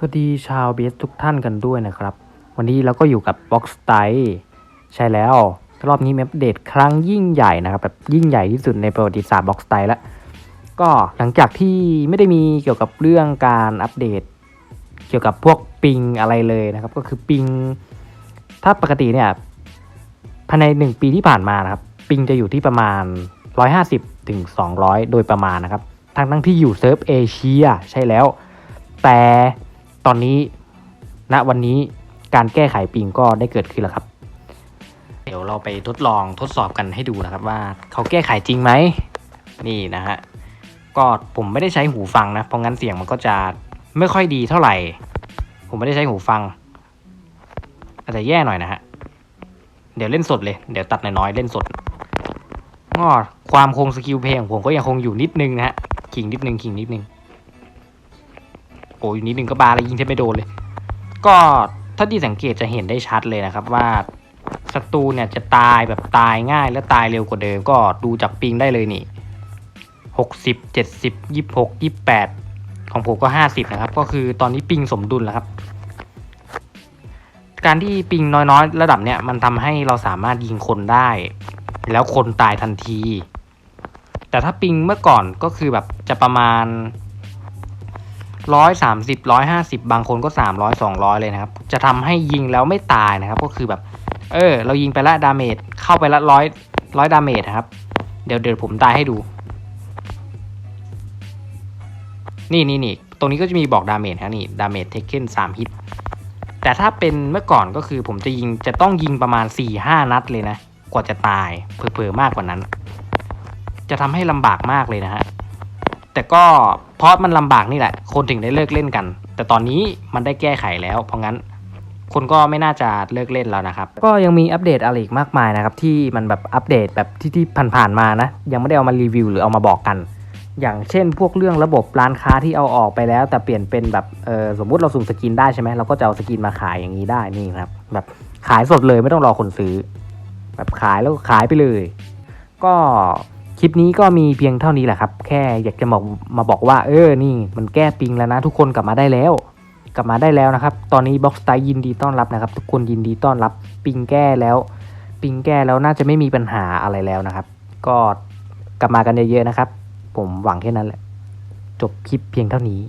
สวัสดีชาวเบสทุกท่านกันด้วยนะครับ วันนี้เราก็อยู่กับ Box s t y l e ใช่แล้ว รอบนี้มีอัปเดตครั้งยิ่งใหญ่นะครับแบบยิ่งใหญ่ที่สุดในประวัติศาสตร์ Box s t y l e แล้ว ก็หลังจากที่ไม่ได้มีเกี่ยวกับเรื่องการอัปเดต เกี่ยวกับพวกปิงอะไรเลยนะครับ ก็คือปิง ถ้าปกติเนี่ยภายในหนึ่งปีที่ผ่านมานะครับ ปิงจะอยู่ที่ประมาณ 150ถึง200 โดยประมาณนะครับทั้งทั้งที่อยู่เซิร์ฟเอเชียใช่แล้ว แต่ ตอนนี้ณวันนี้การแก้ไขปิงก็ได้เกิดขึ้นแล้วครับ เดี๋ยวเราไปทดลองทดสอบกันให้ดูนะครับว่าเขาแก้ไขจริงไหมนี่นะฮะก็ผมไม่ได้ใช้หูฟังนะเพราะงั้นเสียงมันก็จะไม่ค่อยดีเท่าไหร่ ผมไม่ได้ใช้หูฟัง อาจจะแย่หน่อยนะฮะเดี๋ยวเล่นสดเลยเดี๋ยวตัดน้อยๆเล่นสดก็ความคงสกิลเพลงของผมก็ยังคงอยู่นิดนึงนะฮะขิงนิดนึงขิงนิดนึง โอ้ยนิดนึงก็บาเลยยิงแทบไม่โดนเลย ก็ถ้าที่สังเกตจะเห็นได้ชัดเลยนะครับว่าศัตรูเนี่ยจะตายแบบตายง่ายและตายเร็วกว่าเดิม ก็ดูจากปิงได้เลยนี่หกสิบเจ็ดสิบยี่หกยี่แปดของผมก็ห้าสิบนะครับ ก็คือตอนนี้ปิงสมดุลแล้วครับ การที่ปิงน้อยๆ ระดับเนี่ยมันทำให้เราสามารถยิงคนได้ แล้วคนตายทันที แต่ถ้าปิงเมื่อก่อนก็คือแบบจะประมาณ ร้อยสามสิบร้อยห้าสิบบางคนก็สามร้อยสองร้อยเลยนะครับ จะทำให้ยิงแล้วไม่ตายนะครับ ก็คือแบบ เออ เรายิงไปละดาเมจเข้าไปละร้อยร้อยดาเมจนะครับ เดี๋ยวเดี๋ยวผมตายให้ดู นี่นี่นี่ตรงนี้ก็จะมีบอกดาเมจครับนี่ดาเมจเทคเ e นสามฮิตแต่ถ้าเป็นเมื่อก่อนก็คือผมจะยิงจะต้องยิงประมาณ4ี่ห้านัดเลยนะ กว่าจะตายเผลอๆมากกว่านั้น จะทำให้ลำบากมากเลยนะฮะ แต่ก็เพราะมันลำบากนี่แหละ คนถึงได้เลิกเล่นกัน แต่ตอนนี้มันได้แก้ไขแล้ว เพราะงั้นคนก็ไม่น่าจะเลิกเล่นแล้วนะครับ ก็ยังมีอัปเดตอะไรอีกมากมายนะครับ ที่มันแบบอัปเดตแบบที่ที่ผ่านๆมานะ ยังไม่ได้เอามารีวิวหรือเอามาบอกกัน อย่างเช่น พวกเรื่องระบบร้านค้าที่เอาออกไปแล้ว แต่เปลี่ยนเป็นแบบเออสมมุติเราสุ่มสกินได้ใช่ไหมเราก็จะเอาสกินมาขายอย่างนี้ได้นี่ครับ แบบขายสดเลยไม่ต้องรอคนซื้อ แบบขายแล้วขายไปเลย ก็ คลิปนี้ก็มีเพียงเท่านี้แหละครับ แค่อยากจะบอกมาบอกว่า เออ นี่มันแก้ปิงแล้วนะ ทุกคนกลับมาได้แล้ว กลับมาได้แล้วนะครับ ตอนนี้บ็อกสไตล์ยินดีต้อนรับนะครับ ทุกคนยินดีต้อนรับ ปิงแก้แล้ว ปิงแก้แล้วน่าจะไม่มีปัญหาอะไรแล้วนะครับ ก็กลับมากันเยอะๆนะครับ ผมหวังแค่นั้นแหละ จบคลิปเพียงเท่านี้